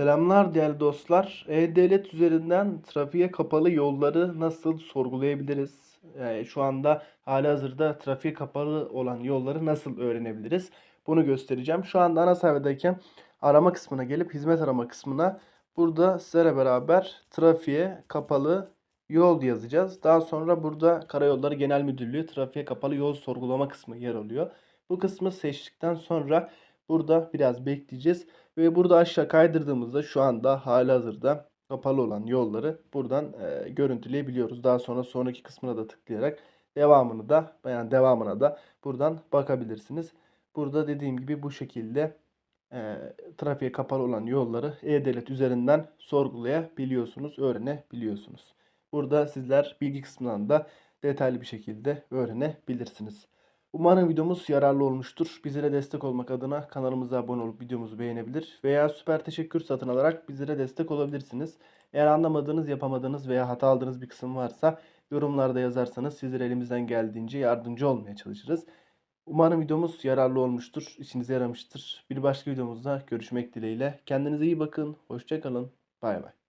Selamlar değerli dostlar. E-Devlet üzerinden trafiğe kapalı yolları nasıl sorgulayabiliriz? Yani şu anda halihazırda trafiğe kapalı olan yolları nasıl öğrenebiliriz? Bunu göstereceğim. Şu anda ana sayfadayken arama kısmına gelip hizmet arama kısmına burada sizlerle beraber trafiğe kapalı yol yazacağız. Daha sonra burada Karayolları Genel Müdürlüğü trafiğe kapalı yol sorgulama kısmı yer alıyor. Bu kısmı seçtikten sonra burada biraz bekleyeceğiz. Ve burada aşağı kaydırdığımızda şu anda halihazırda kapalı olan yolları buradan e, görüntüleyebiliyoruz. Daha sonra sonraki kısmına da tıklayarak devamını da yani devamına da buradan bakabilirsiniz. Burada dediğim gibi bu şekilde e, trafiğe kapalı olan yolları E-Devlet üzerinden sorgulayabiliyorsunuz, öğrenebiliyorsunuz. Burada sizler bilgi kısmından da detaylı bir şekilde öğrenebilirsiniz. Umarım videomuz yararlı olmuştur. Bizlere destek olmak adına kanalımıza abone olup videomuzu beğenebilir veya süper teşekkür satın alarak bizlere destek olabilirsiniz. Eğer anlamadığınız, yapamadığınız veya hata aldığınız bir kısım varsa yorumlarda yazarsanız sizlere elimizden geldiğince yardımcı olmaya çalışırız. Umarım videomuz yararlı olmuştur, işinize yaramıştır. Bir başka videomuzda görüşmek dileğiyle. Kendinize iyi bakın, hoşçakalın, bay bay.